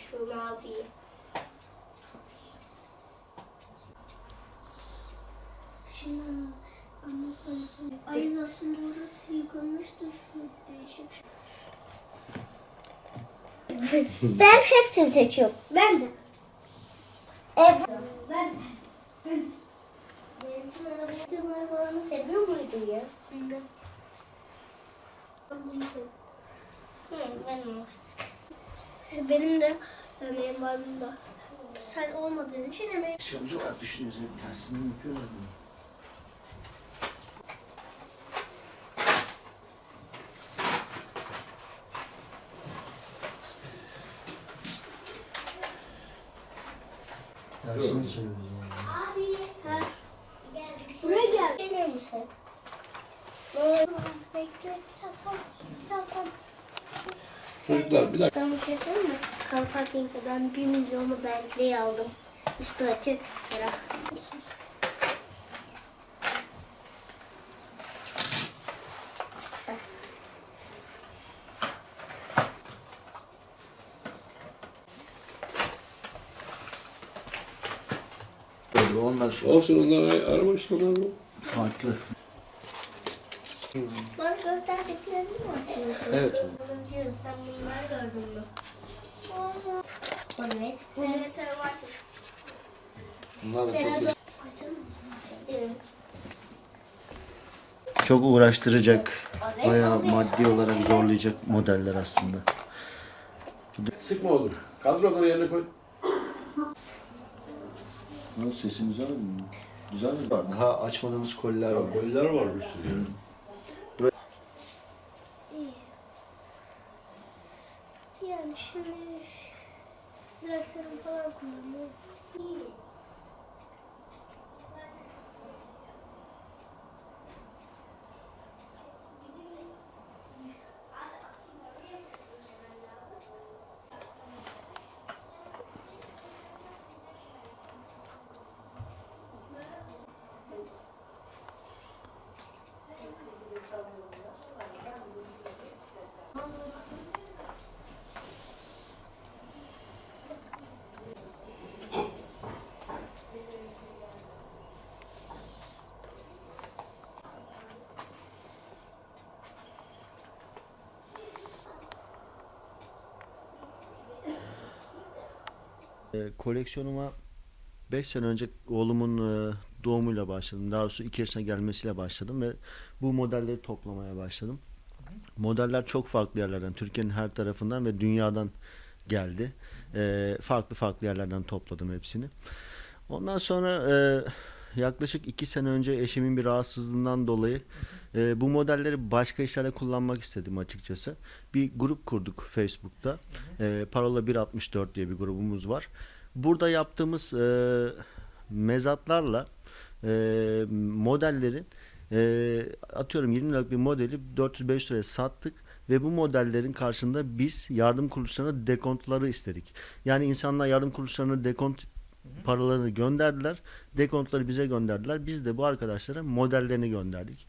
şu maviyi. Şimdi anlasana sonra. Ayız aslında orası yıkılmıştı şu değişik şey. Ben hepsini seçiyorum. Ben de. Evet. Ben de. Benimki arabayı arabalarını seviyor muydun ya? Bilmem. Ben bunu. Hı, ben onu. Benim de yani benim varlığım da sen olmadığın için emeğim. Sonucu olarak düşünüyoruz. Hep tersini yapıyorlar bunu. Tersini çeviriyoruz. Abi. Ha, buraya gel. Geliyor musun? Bekle. Birazdan. Birazdan. Çocuklar bir dakika. Sana bir şey söyleyeyim mi? Ben 1 milyonu Bentley aldım. Üstü açık. Bırak. Şey. Olsun onlar araba ustalar mı? Farklı. Bana gösterdiklerini mi atıyorsun? Evet. Diyor, sen bunları gördün mü? Evet. Seneter vardır. Bunlar da çok. Evet. Çok uğraştıracak, bayağı maddi olarak zorlayacak modeller aslında. Sıkma olur. Kaldır onları yerine koy. Nasıl sesim güzel mi? Güzel mi? Var. Daha açmadığımız koliler var. Koliler var bir sürü. İyi. Mm-hmm. E, koleksiyonuma 5 sene önce oğlumun e, doğumuyla başladım. Daha doğrusu 2 yaşına gelmesiyle başladım ve bu modelleri toplamaya başladım. Modeller çok farklı yerlerden, Türkiye'nin her tarafından ve dünyadan geldi. E, farklı farklı yerlerden topladım hepsini. Ondan sonra e, yaklaşık 2 sene önce eşimin bir rahatsızlığından dolayı e, bu modelleri başka işlerde kullanmak istedim açıkçası. Bir grup kurduk Facebook'ta. E, Parola 164 diye bir grubumuz var. Burada yaptığımız e, mezatlarla e, modellerin e, atıyorum 20 liralık bir modeli 405 liraya sattık ve bu modellerin karşında biz yardım kuruluşlarına dekontları istedik. Yani insanlar yardım kuruluşlarına dekont paralarını gönderdiler. Dekontları bize gönderdiler. Biz de bu arkadaşlara modellerini gönderdik.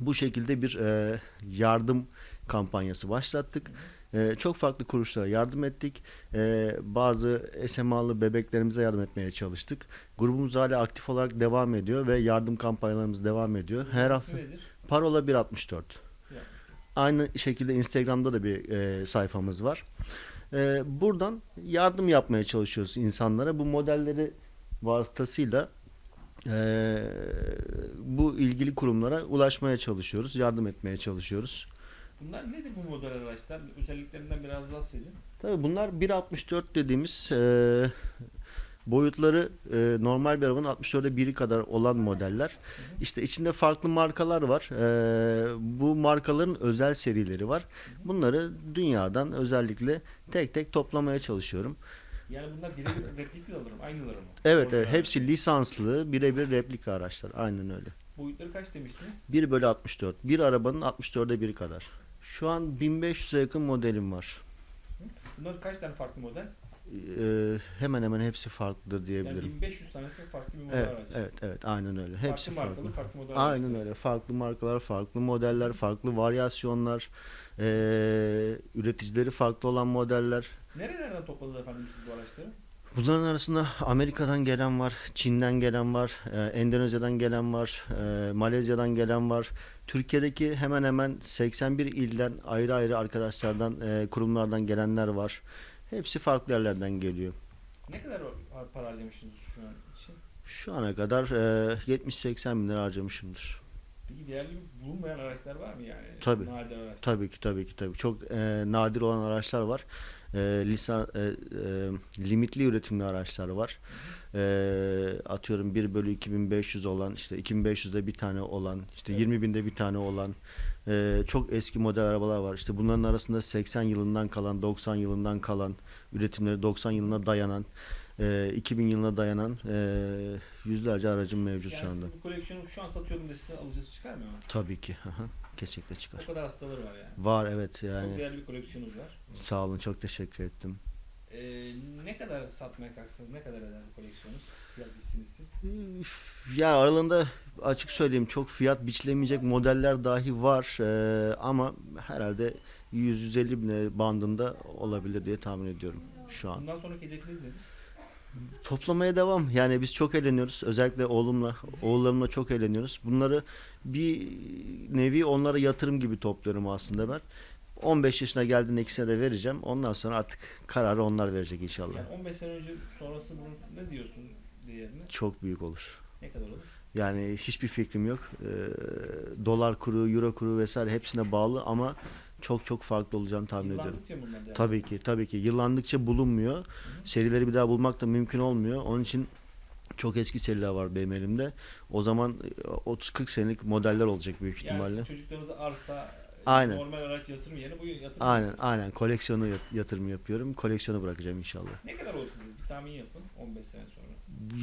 Bu şekilde bir e, yardım kampanyası başlattık. E, çok farklı kuruluşlara yardım ettik. E, bazı SMA'lı bebeklerimize yardım etmeye çalıştık. Grubumuz hala aktif olarak devam ediyor ve yardım kampanyalarımız devam ediyor. Her hafta? Parola 164. Ya. Aynı şekilde Instagram'da da bir e, sayfamız var. E, buradan yardım yapmaya çalışıyoruz insanlara. Bu modelleri vasıtasıyla e, bu ilgili kurumlara ulaşmaya çalışıyoruz, yardım etmeye çalışıyoruz. Bunlar nedir bu model araçlar? Özelliklerinden biraz bahsedin. Tabii bunlar 1.64 dediğimiz e, boyutları e, normal bir arabanın 64'e biri kadar olan modeller. İşte içinde farklı markalar var. E, bu markaların özel serileri var. Bunları dünyadan özellikle tek tek toplamaya çalışıyorum. Yani bunlar birebir replikalar mı? Aynıları mı? Evet, evet hepsi lisanslı birebir replika araçlar. Aynen öyle. Boyutları kaç demiştiniz? 1 bölü 64. Bir arabanın 64'e biri kadar. Şu an 1500'e yakın modelim var. Bunlar kaç tane farklı model? E, hemen hemen hepsi farklıdır diyebilirim. Yani 1500 tanesi farklı bir model Evet, araç. evet, evet, aynen öyle. Hepsi farklı farklı. markalı, farklı model Aynen araçlar. öyle. Farklı markalar, farklı modeller, farklı varyasyonlar, eee, üreticileri farklı olan modeller. Nerelerden topladınız efendim siz bu araçları? Bunların arasında Amerika'dan gelen var, Çin'den gelen var, e, Endonezya'dan gelen var, e, Malezya'dan gelen var. Türkiye'deki hemen hemen 81 ilden ayrı ayrı arkadaşlardan, e, kurumlardan gelenler var. Hepsi farklı yerlerden geliyor. Ne kadar para harcamışsınız şu an için? Şu ana kadar e, 70-80 bin lira harcamışımdır. Peki değerli bulunmayan araçlar var mı yani? Tabii. Nadir araçlar. Tabii ki tabii ki tabii. Çok e, nadir olan araçlar var. E, lisan e, e, limitli üretimli araçlar var. E, atıyorum 1 bölü 2500 olan işte 2500'de bir tane olan işte 20 binde bir tane olan e, çok eski model arabalar var. İşte bunların arasında 80 yılından kalan 90 yılından kalan üretimleri 90 yılına dayanan e, 2000 yılına dayanan e, yüzlerce aracım mevcut şu Yani anda. siz bu koleksiyonu şu an satıyorum dese alıcısı çıkarmıyor mu? Tabii ki. aha, Kesinlikle çıkar. O kadar hastaları var yani. Var evet Çok yani. değerli bir koleksiyonunuz var. Sağ olun çok teşekkür ettim. Ee, ne kadar satmaya kalksanız ne kadar eder bu koleksiyonunuz? Fiyat bilsiniz siz. Ya aralarında açık söyleyeyim çok fiyat biçilemeyecek modeller dahi var Ee, ama herhalde 100-150 bine bandında olabilir diye tahmin ediyorum şu an. Bundan sonraki hedefiniz nedir? Toplamaya devam. Yani biz çok eğleniyoruz. Özellikle oğlumla, oğullarımla çok eğleniyoruz. Bunları bir nevi onlara yatırım gibi topluyorum aslında ben. 15 yaşına geldiğinde ikisine de vereceğim. Ondan sonra artık kararı onlar verecek inşallah. Yani 15 sene önce sonrası bunun ne diyorsun değerini? Çok büyük olur. Ne kadar olur? Yani hiçbir fikrim yok. Ee, dolar kuru, euro kuru vesaire hepsine bağlı ama çok çok farklı olacağını tahmin ediyorum. Yıllandıkça bunlar değerli? Tabii ki, tabii ki. Yıllandıkça bulunmuyor. Serileri bir daha bulmak da mümkün olmuyor. Onun için çok eski seriler var benim elimde. O zaman e, 30-40 senelik modeller olacak büyük Yani ihtimalle. siz çocuklarınıza arsa, Aynen. normal araç yatırım yerine bu yatırım Aynen, aynen. Koleksiyonu yat- yatırım yapıyorum. Koleksiyonu bırakacağım inşallah. Ne kadar olur size? Bir tahmin yapın 15 sene sonra.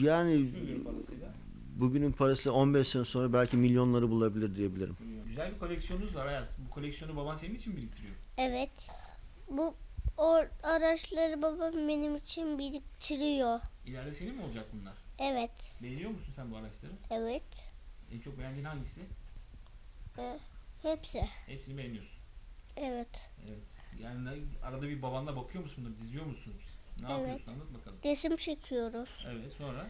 Yani Bugünün parasıyla. bugünün parası 15 sene sonra belki milyonları bulabilir diyebilirim. Güzel bir koleksiyonunuz var Ayaz. Bu koleksiyonu baban senin için biriktiriyor. Evet. Bu o araçları babam benim için biriktiriyor. İleride senin mi olacak bunlar? Evet. Beğeniyor musun sen bu araçları? Evet. En çok beğendiğin hangisi? Hepsi. Hepsini beğeniyorsun. Evet. Evet. Yani arada bir babanla bakıyor musun? bunları, Diziyor musun? Ne Evet. yapıyorsun? Anlat bakalım. Resim çekiyoruz. Evet sonra?